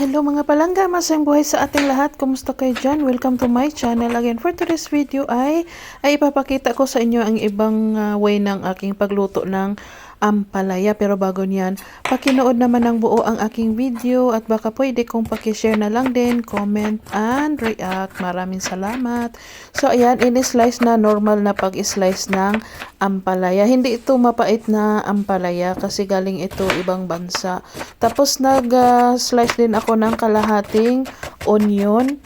Hello mga palangga, masayang buhay sa ating lahat. Kumusta kayo dyan? Welcome to my channel. Again, for today's video ay, ay ipapakita ko sa inyo ang ibang ah, way ng aking pagluto ng ampalaya. Pero bago niyan, pakinood naman ng buo ang aking video at baka pwede kong pakishare na lang din, comment and react. Maraming salamat. So ayan, in-slice na normal na pag-slice ng ampalaya. Hindi ito mapait na ampalaya kasi galing ito ibang bansa. Tapos nag-slice din ako ng kalahating onion.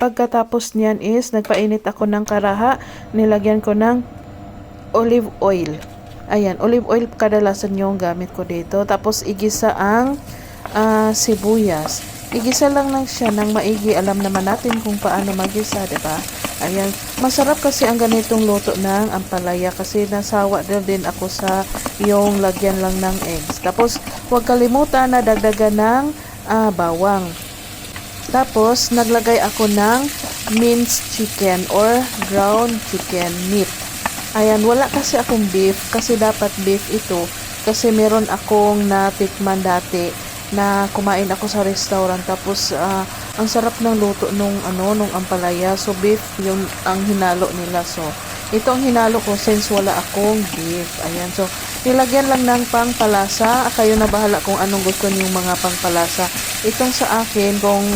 Pagkatapos niyan is nagpainit ako ng karaha. Nilagyan ko ng olive oil. Ayan, olive oil kadalasan yung gamit ko dito. Tapos igisa ang ah, sibuyas. Igisa lang lang siya ng maigi. Alam naman natin kung paano magisa, ba? Ayan, masarap kasi ang ganitong luto ng ampalaya kasi nasawa din din ako sa yung lagyan lang ng eggs. Tapos, huwag kalimutan na dagdagan ng ah, bawang. Tapos, naglagay ako ng minced chicken or ground chicken meat. Ayan, wala kasi akong beef kasi dapat beef ito. Kasi meron akong natikman dati na kumain ako sa restaurant. Tapos ah, ang sarap ng luto nung ano nung ampalaya. So beef yung ang hinalo nila. So ito ang hinalo ko since wala akong beef. Ayan so nilagyan lang ng pangpalasa. Kayo na bahala kung anong gusto niyong mga pangpalasa. Itong sa akin kung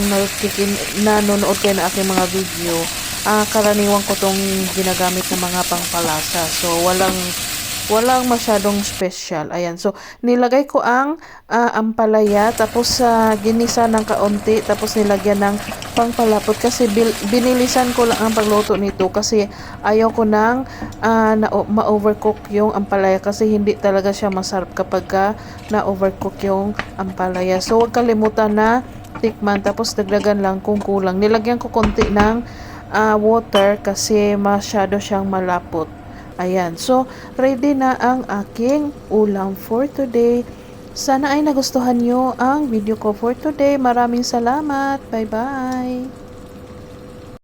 nanonood kayo na aking mga video ah karaniwan ko tong ginagamit ng mga pangpalasa so walang walang masyadong special. Ayan. So, nilagay ko ang ah, ampalaya, tapos sa ginisa ng kaunti, tapos nilagyan ng pangpalapot kasi bil- binilisan ko lang ang pagluto nito kasi ayaw ko nang ah, na ma-overcook yung ampalaya kasi hindi talaga siya masarap kapag ka na-overcook yung ampalaya. So, huwag kalimutan na tikman tapos dagdagan lang kung kulang. Nilagyan ko konti ng ah, water kasi masyado siyang malapot. Ayan. So, ready na ang aking ulam for today. Sana ay nagustuhan nyo ang video ko for today. Maraming salamat. Bye-bye.